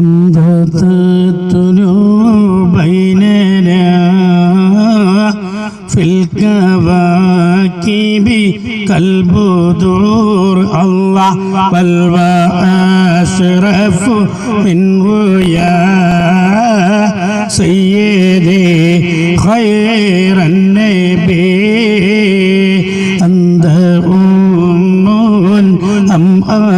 أنت تتلو بيننا في الكواكب كالبدور الله بل وأشرف منه يا سيدي خير النبي أنت أم أم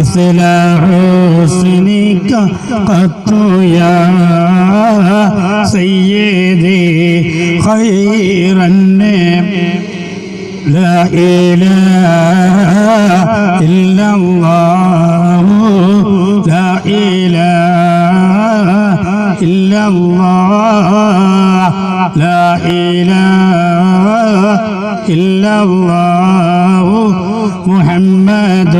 مثل حسنی کا يا سيدي خير خیر النعم. لا إله إلا الله. لا إله إلا الله. لا إله إلا الله. محمد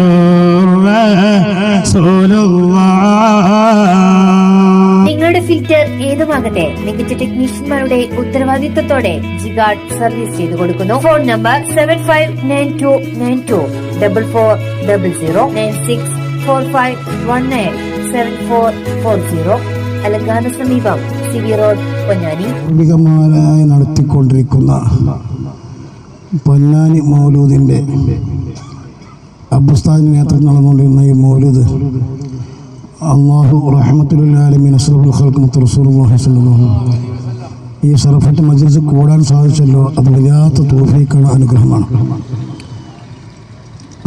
നിങ്ങളുടെ ഫിൽറ്റർ ഏതുമാകട്ടെ മികച്ച ടെക്നീഷ്യന്മാരുടെ ഉത്തരവാദിത്തത്തോടെ ജിഗാർഡ് സർവീസ് ചെയ്തു കൊടുക്കുന്നു. Phone number seven five nine two nine two double four double zero nine six four five one nine seven four four zero അലങ്കാന സമീപം C V road Ponnani. നടത്തിക്കൊണ്ടിരിക്കുന്ന പൊന്നാനി മൗലൂദിന്റെ അബ്ബുസ്ഥാദിന്റെ നേതൃത്വം നടന്നുകൊണ്ടിരുന്ന ഈ മൗലിദ് അള്ളാഹു വസല്ലം. ഈ സറഫത്ത് മജ്ലിസ് കൂടാൻ സാധിച്ചല്ലോ അത് വല്ലാത്ത തോഫീക്കാണ് അനുഗ്രഹമാണ്.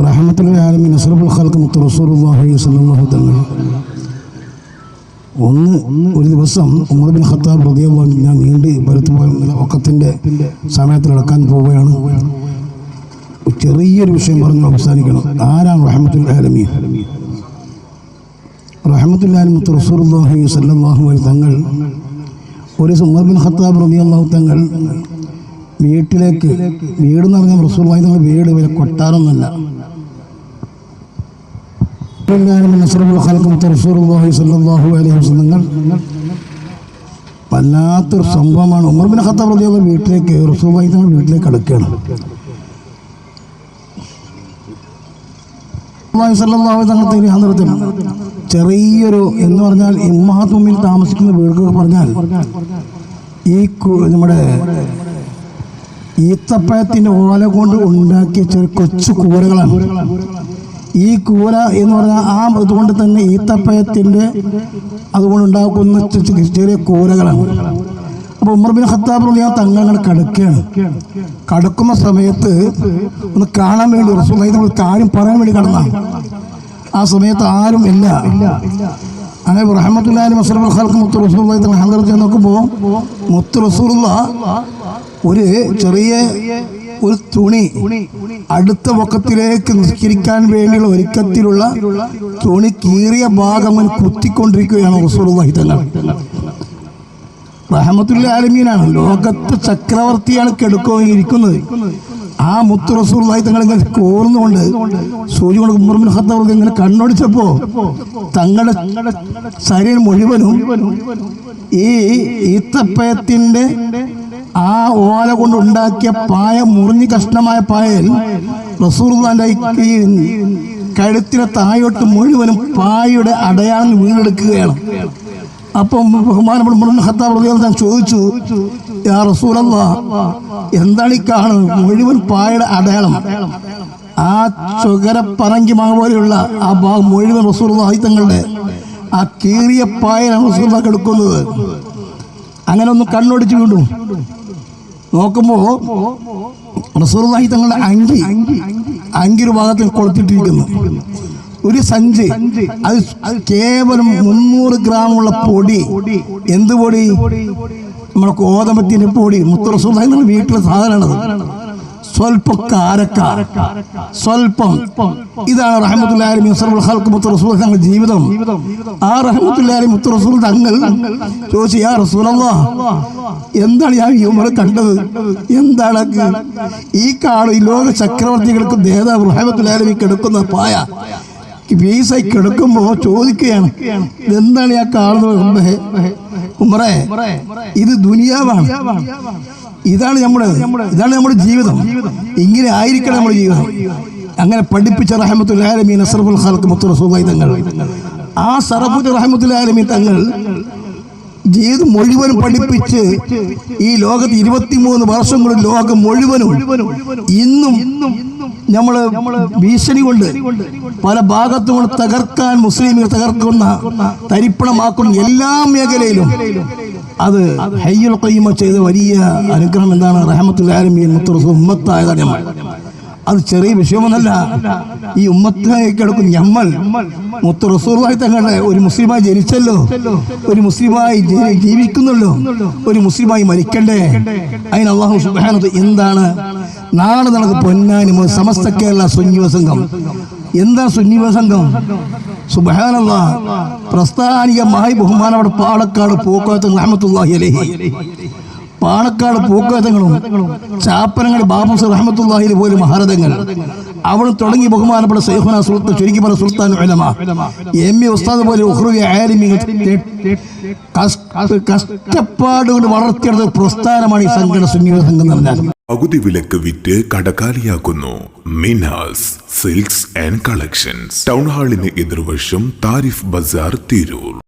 റഹമത്തുല്ലാലമീൻ അസ്രഫുൽ ഖൽക്ക് മുത്ത് റസൂർഹു തന്നെ. ഒന്ന് ഒരു ദിവസം ഉമർ ബിൻ ഖത്താബ് ഹൃദയം ഞാൻ നീണ്ടി പരുത്തുപോയ ഒക്കത്തിന്റെ സമയത്തിൽ നടക്കാൻ പോവുകയാണ്. ചെറിയൊരു വിഷയം പറഞ്ഞു അവസാനിക്കണം. ആരാണ് റഹമത്തുൽ ആലമീൻ? റഹമത്തുൽ ആലമത്ത് റസൂലുള്ളാഹി സല്ലാഹു അലൈഹി തങ്ങൾ ഒരു ദിവസം ഉമർ ബിൻ ഖത്താബ് റളിയല്ലാഹു തങ്ങൾ വീട്ടിലേക്ക് വീട് എന്ന് പറഞ്ഞാൽ റസൂലുള്ളാഹി തങ്ങൾ വീട് വരെ കൊട്ടാരമൊന്നുമല്ല. വല്ലാത്തൊരു സംഭവമാണ്. ഉമർ ബിൻ ഖത്താബ് റസൂർ വീട്ടിലേക്ക് റസൂലുള്ളാഹി തങ്ങൾ വീട്ടിലേക്ക് അടുക്കുകയാണ് തിരുവനന്തപുരത്തിൽ ചെറിയൊരു എന്ന് പറഞ്ഞാൽ ഇമ്മാത്ത് മുമ്പിൽ താമസിക്കുന്ന വീടുകൾ പറഞ്ഞാൽ ഈ നമ്മുടെ ഈത്തപ്പഴത്തിന്റെ ഓല കൊണ്ട് ഉണ്ടാക്കിയ ചെറിയ കൊച്ചു കൂരകളാണ്. ഈ കൂര എന്ന് പറഞ്ഞാൽ ആ അതുകൊണ്ട് തന്നെ ഈത്തപ്പഴത്തിന്റെ അതുകൊണ്ട് ഉണ്ടാക്കുന്ന ചെറിയ കൂരകളാണ്. അപ്പോൾ ഉമർ ബിൻ ഖത്താബ് റളിയ തങ്ങൾ അങ്ങനെ കടക്കുകയാണ് കടക്കുന്ന സമയത്ത് ഒന്ന് കാണാൻ വേണ്ടി റസൂൽ നമ്മൾ കാര്യം പറയാൻ വേണ്ടി കടന്നാണ് ആ സമയത്ത് ആരും ഇല്ല. അങ്ങനെ റഹമത്തുല്ലാലും അസ്രഫുൽ ഖൽക്ക് മുത്ത് ഹന്തറച്ച് നോക്കുമ്പോൾ മുത്ത് റസൂലുള്ള ഒരു ചെറിയ ഒരു തുണി അടുത്ത പൊക്കത്തിലേക്ക് നിസ്കരിക്കാൻ വേണ്ടിയുള്ള ഒരുക്കത്തിലുള്ള തുണി കീറിയ ഭാഗം കുത്തിക്കൊണ്ടിരിക്കുകയാണ് റസൂർ തങ്ങൾ. റഹമത്തുല്ല ആലമീനാണ്. ലോകത്തെ ചക്രവർത്തിയാണ് കെടുക്കോ ഇരിക്കുന്നത്. ആ മുത്തു റസൂർലായി തങ്ങൾ ഇങ്ങനെ കോർന്നുകൊണ്ട് സൂര്യ കൊണ്ട് ഖത്താബ് ഇങ്ങനെ കണ്ണൊടിച്ചപ്പോ തങ്ങളുടെ ശരീരം മുഴുവനും ഈ ഈത്തപ്പയത്തിന്റെ ആ ഓല കൊണ്ട് ഉണ്ടാക്കിയ പായ മുറിഞ്ഞ് കഷ്ണമായ പായൽ റസൂർദാന്റെ ഈ കഴുത്തിനെ തായോട്ട് മുഴുവനും പായയുടെ അടയാളം വീണെടുക്കുകയാണ്. അപ്പം ബഹുമാനപ്പെട്ട മുഴുവൻ ഞാൻ റളിയല്ലാഹു അൻഹു ചോദിച്ചു യാ റസൂലല്ല എന്താണ് ഈ കാണുന്നത്? മുഴുവൻ പായയുടെ അടയാളം. ആ ചുകര മാ മാങ്ങ പോലെയുള്ള ആ ഭാഗം മുഴുവൻ റസൂൽ തങ്ങളുടെ ആ കീറിയ പായലാണ് റസൂൽ എടുക്കുന്നത്. അങ്ങനെ ഒന്ന് കണ്ണോടിച്ചു വീണ്ടു നോക്കുമ്പോൾ റസൂർ തങ്ങളുടെ അങ്കി അങ്കി ഒരു ഭാഗത്തിൽ കൊളുത്തിട്ടിരിക്കുന്നു. ഒരു സഞ്ചി അത് കേവലം മുന്നൂറ് ഗ്രാമുള്ള പൊടി എന്ത് പൊടി നമ്മുടെ ഗോതമ്പത്തിന്റെ പൊടി മുത്ത് റസൂർലാഹി വീട്ടിലെ സാധനമാണത് സ്വൽപ്പം കാരക്ക സ്വൽപ്പം ഇതാണ് റഹമത്തുല്ലാലി മുത്ത് റസൂൽ തങ്ങളുടെ ജീവിതം ആ റഹമത്തുല്ലാലി മുത്തറസൂൽ തങ്ങൾ ചോദിച്ചു യാ റസൂലല്ലാ എന്താണ് ഞാൻ ഈ ഉമർ കണ്ടത് എന്താണ് ഈ കാണും ഈ ലോക ചക്രവർത്തികൾക്ക് നേതാവ് റഹമത്തുല്ലാലി കിടക്കുന്ന പായ വീസായി കിടക്കുമ്പോ ചോദിക്കുകയാണ് എന്താണ് ഞാൻ കാണുന്നത് ഉമ്മേ? ഇത് ദുനിയാവാണ്. ഇതാണ് നമ്മുടെ ഇതാണ് നമ്മുടെ ജീവിതം. ഇങ്ങനെ ആയിരിക്കണം നമ്മുടെ ജീവിതം. അങ്ങനെ പഠിപ്പിച്ച റഹമത്തുല്ലാലമീൻ അസറഫുൽ ഖാലത്ത് മുത്തു റസൂലായി തങ്ങൾ ആ സറഫുൽ റഹമത്തുല്ലാലമീൻ തങ്ങൾ ജീവിതം മുഴുവനും പഠിപ്പിച്ച് ഈ ലോകത്ത് ഇരുപത്തിമൂന്ന് വർഷം കൊണ്ട് ലോകം മുഴുവനും ഇന്നും നമ്മൾ ഭീഷണി കൊണ്ട് പല ഭാഗത്തും കൊണ്ട് തകർക്കാൻ മുസ്ലിമുകൾ തകർക്കുന്ന തരിപ്പണമാക്കുന്ന എല്ലാ മേഖലയിലും അത് ഹയ്യുൽ ഖയ്യമ ചെയ്ത വലിയ അനുഗ്രഹം എന്താണ്? റഹമത്തുൽ ആലമീൻ മുത്തറസു ഉമ്മത്തായതാണ് നമ്മൾ അത് ചെറിയ വിഷയമൊന്നല്ല. ഈ ഉമ്മത്തായി കിടക്കും ഞമ്മൾ മുത്ത റസൂർവായി തങ്ങളുടെ ഒരു മുസ്ലിമായി ജനിച്ചല്ലോ. ഒരു മുസ്ലിമായി ജീവിക്കുന്നല്ലോ. ഒരു മുസ്ലിമായി മരിക്കണ്ടേ. അതിന് അള്ളാഹു സുബാനത് എന്താണ്? നാളെ നടക്ക് പൊന്നാനി സമസ്ത കേരള സുന്നിവ സംഘം. എന്താ സുന്നിവ സംഘം? സുബാനല്ല പ്രസ്ഥാനികമായി ബഹുമാനവിടെ പാലക്കാട് പൂക്കോത്ത് റഹമത്തുല്ലാഹി അലഹി. പാണക്കാട് പൂക്കഥങ്ങളും ചാപ്പനങ്ങൾ ബാബു റഹമത്തുല്ലാഹിൽ പോലും മഹാരഥങ്ങൾ. അവിടെ തുടങ്ങി ബഹുമാനപ്പെട്ട സൈഹുന സുൽത്താൻ ചുരുക്കി പറഞ്ഞ സുൽത്താൻ ഉലമ. എം എ ഉസ്താദ് പോലെ ഉഹ്റുവി ആലിമികൾ കഷ്ട- കഷ്ടപ്പാട് കൊണ്ട് വളർത്തിയെടുത്ത പ്രസ്ഥാനമാണ് ഈ സംഘടന സുന്നിക സംഘം പറഞ്ഞാൽ. പകുതി വിലക്ക് വിറ്റ് കടക്കാലിയാക്കുന്നു. Minas silks and collections. Town ഹാളിന് എതിർവശം താരിഫ് ബസാർ തിരൂർ.